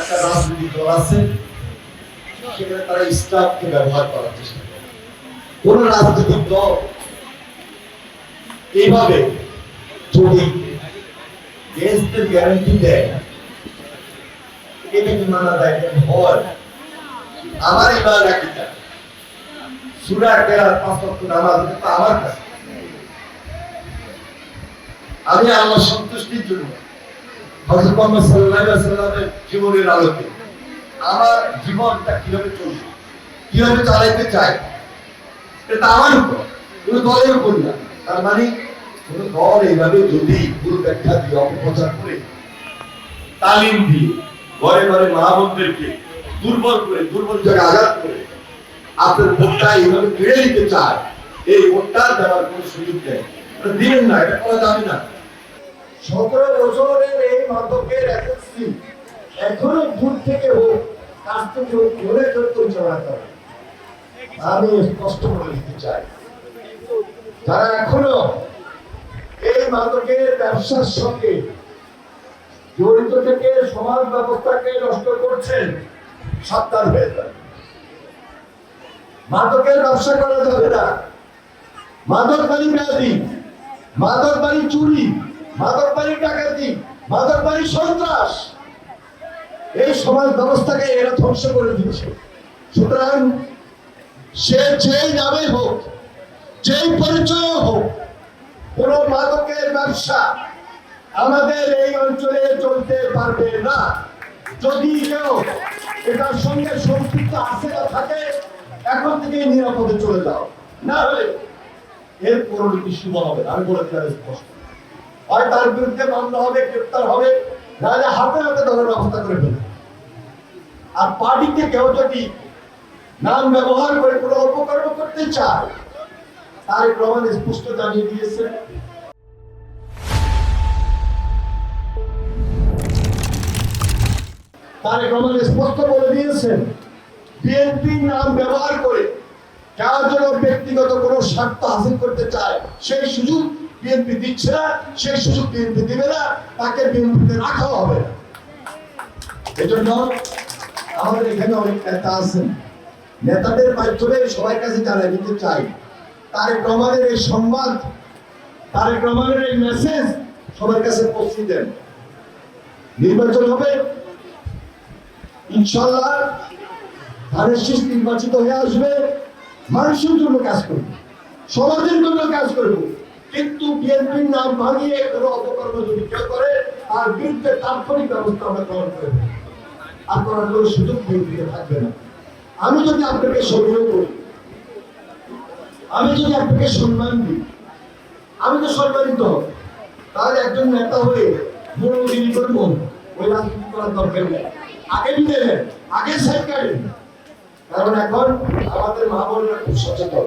একটা রাজনৈতিক দল আছে, সেখানে তারা ইসলামকে ব্যবহার করার চেষ্টা কোন রাজনৈতিক দল এইভাবে যদি দেশদের গ্যারান্টি দেয়, এটা আমার যায় সুরা পাঁচ ওয়াক্ত নামাজ আমার কাছে। আমি সন্তুষ্টির জন্য জীবনের আলোকে আমার জীবনটা কীভাবে চলবে? কীভাবে চালাইতে চাই এটা আমার উপর, কোনো দলের উপর না। তার মানে কোনো দল এইভাবে যদি ভুল ব্যাখ্যা দিয়ে অপপ্রচার করে, তালিম দিয়ে ঘরে ঘরে মা বোনদেরকে দুর্বল করে, দুর্বল জায়গায় আঘাত করে, আপনার ভোটটা এইভাবে কেড়ে নিতে চায়, এই ভোটটা দেওয়ার কোনো সুযোগ এটা দিবেন না, এটা করা যাবে না। সতেরো বছরের এই মাদকের এজেন্সি এখনও দূর থেকে হোক কাছ থেকে হোক ধরে করে আমি স্পষ্ট করে দিতে চাই, যারা এখনও এই মাদকের ব্যবসার সঙ্গে জড়িত থেকে সমাজ ব্যবস্থাকে নষ্ট করছেন সাবধান হয়ে মাদকের ব্যবসা করা যাবে না। মাদক বাড়ি ব্যাধি, মাদক বাড়ি চুরি মাদক বাড়ি ডাকাতি মাদক বাড়ি সন্ত্রাস। এই সমাজ ব্যবস্থাকে এরা ধ্বংস করে দিচ্ছে সুতরাং সে যেই নামে হোক, যেই পরিচয় হোক, কোন মাদকের ব্যবসা আমাদের এই অঞ্চলে চলতে পারবে না। যদি কেউ এটার সঙ্গে সম্পৃক্ত আছে না থাকে, এখন থেকে নিরাপদে চলে যাও। না হলে এর পরিণতি শুভ হবে। আমি বলে দিলাম স্পষ্ট। হয় তার বিরুদ্ধে মামলা হবে, গ্রেপ্তার হবে নাহলে হাতে হাতে ব্যবস্থা করে ফেলবে। আর পার্টিতে কেউ যদি নাম ব্যবহার করে কোনো অপকর্ম করতে চায় তার প্রমাণ স্পষ্ট জানিয়ে দিয়েছে তার প্রমাণ স্পষ্ট বলে দিয়েছেন নাম ব্যবহার করে যেন ব্যক্তিগত কোনো স্বার্থ হাসিল করতে চায়, সেই সুযোগ বিএনপি দিচ্ছে না সেই সুযোগ বিএনপি দিবে না, তাকে বিএনপিতে রাখা হবে এজন্য আমাদের এখানে অনেক নেতা আছেন। নেতাদের মাধ্যমে সবার কাছে জানাই দিতে চাই, তারেক রহমানের এই সংবাদ তারেক রহমানের এই মেসেজ সবার কাছে পৌঁছে দেন। নির্বাচন হবে, ইনশাল্লাহ ধানের শীষ নির্বাচিত হয়ে আসবে, মানুষের জন্য কাজ করবে, সমাজের জন্য কাজ করবে। কিন্তু বিএনপির নাম ভাঙিয়ে কোনো অপকর্ম যদি কেউ করে, তার বিরুদ্ধে তাৎক্ষণিক ব্যবস্থা আমরা গ্রহণ করে করার কোনো সুযোগ বিএনপিতে থাকবে না। আমি যদি আপনাকে সম্মান করি, আমি যদি আপনাকে সম্মান দিই, আমি তো সম্মানিত। তাহলে একজন নেতা হয়ে মনোদিনী করব ওই রাজনীতি করার দরকার নেই। আগে দিতে আগে সাইড কারণ এখন আমাদের মা বোনেরা খুব সচেতন।